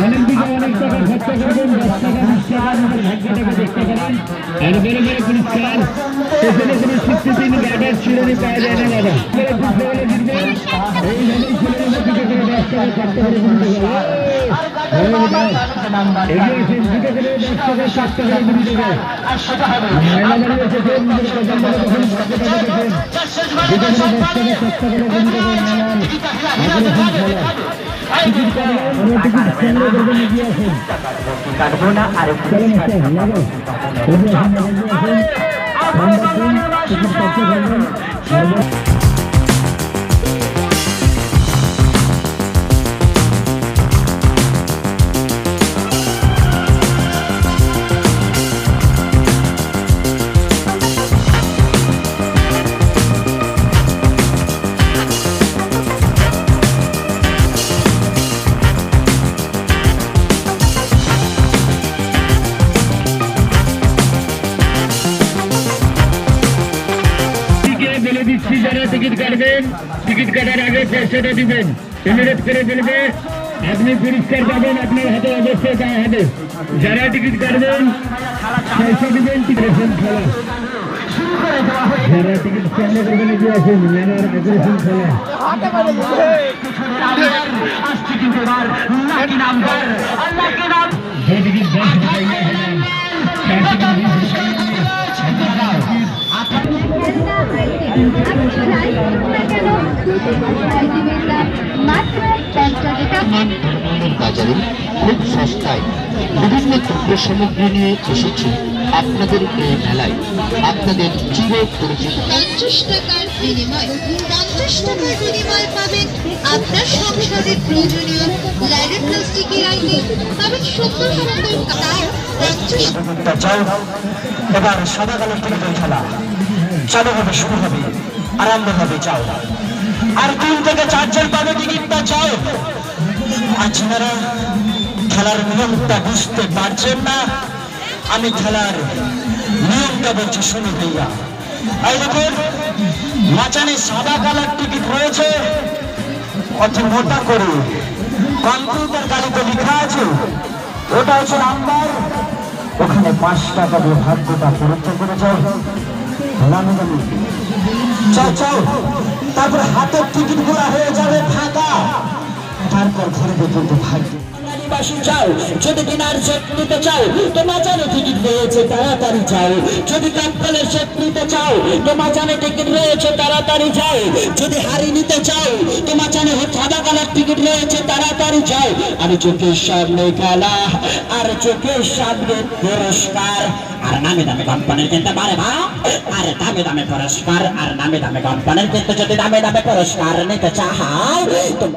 অনেক দিকে অনেক টাকা খরচা করবেন দশ টাকা বিশ টাকা আমাদের ভাগ্যটাকে দেখতে পারেন আর বেড়ে বেড়ে পরিষ্কার পেছনে কোনো শিক্ষিত গার্ডার ছিঁড়ে পাওয়া যায় না দাদা এইভাবেই ছেলেদের কাটবো না আর চলেন আসেন দিচ্ছি যারা টিকিট কাটবেন টিকিট কাটার আগে পয়সাটা দিবেন। অনুরোধ করে বলবে আপনি পুরস্কার পাবেন আপনার হাতে অবশ্যই দেওয়া হবে। যারা টিকিট কাটবেন পয়সা দিবেন টিকিট খেলা। যারা টিকিট সংগ্রহ করবেন এগিয়ে আসেন। মেলার অগ্রসন খেলা। যে টিকিট দশ বাজারে খুব সস্তায় বিভিন্ন দ্রব্য সামগ্রী নিয়ে এসেছি আপনাদের এই মেলায়। আপনাদের চির পরিচিত। পঞ্চাশ টাকার বিনিময় পঞ্চাশ টাকার বিনিময় পাবেন আপনার সংসারের প্রয়োজনীয় লাইডের প্লাস্টিকের আইটেম। পাবেন সুন্দর সুন্দর তার পঞ্চাশ এবার সাদা কালো টিকিটের খেলা। চালু হবে শুরু হবে, আরম্ভ হবে, যাও। আর তিন থেকে চারজন পাবে টিকিটটা যাও আর যারা খেলার নিয়মটা বুঝতে পারছেন না? আমি খেলার নিয়মটা বলছি, শুনে ভাইয়া। এই দেখুন মাচানে সাদা কালার টিকিট রয়েছে, অতি মোটা করে। কম্পিউটার গাড়িতে লেখা আছে, ওটা হচ্ছে নাম্বার। ওখানে পাঁচ টাকা দিয়ে ভাগ্যটা পরীক্ষা করে যাও। তারপর হাতের টিকিটগুলা হয়ে যাবে ফাঁকা। তারপর ঘরে কিন্তু ভাগ্য বাসী চাও যদি ডিনার সেট নিতে চাও তো মাচানে টিকিট রয়েছে, তাড়াতাড়ি চাও যদি কাপ্পলের সেট নিতে চাও তো মাচানে টিকিট রয়েছে, তাড়াতাড়ি চাও যদি হাড়ি নিতে চাও তো মাচানে সাদা কালার টিকিট রয়েছে, তাড়াতাড়ি চাও আর চোখের সামনে খেলা, আর চোখের সামনে পুরস্কার, আর নামে দামে কোম্পানির কিনতে পারে মা আর দামে দামে পুরস্কার, আর নামে দামে কোম্পানির কিন্তু যদি দামে দামে পুরস্কার নিতে চাও তো